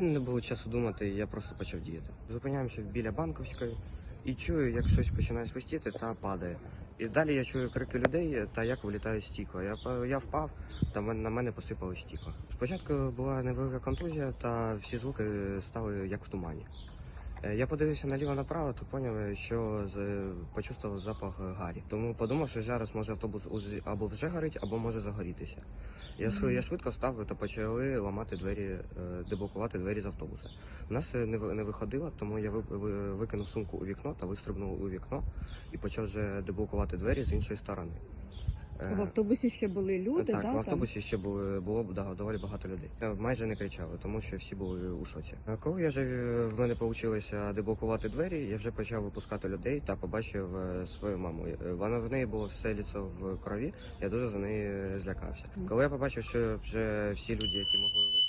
У не було часу думати, я просто почав діяти. Зупиняємося біля банковської і чую, як щось починає свистіти та падає. І далі я чую крики людей та як вилітає стікло. Я, я впав, та на мене посипало стікло. Спочатку була невелика контузія, та всі звуки стали як в тумані. Е, Я подивився наліво направо, то поняв, що з, почувствував запах гарі. Тому подумав, що зараз може автобус уже- або вже горить, або може загорітися. Я, швидко- я швидко встав та почали ламати двері, е, деблокувати двері з автобуса. У нас е, не, не виходило, тому я ви- ви- викинув сумку у вікно та вистрибнув у вікно і почав вже деблокувати двері з іншої сторони. Е, В автобусі ще були люди, так, да, в там? автобусі ще було, було да, доволі багато людей. Я майже не кричали, тому що всі були у шоці. А Коли я вже е, в мене вийшло деблокувати двері, я вже почав випускати людей та побачив е, свою маму. Е, Вона в неї було все ліцо в крові. Я дуже за неї е, злякався. Коли я побачив, що вже всі люди, які могли вийти,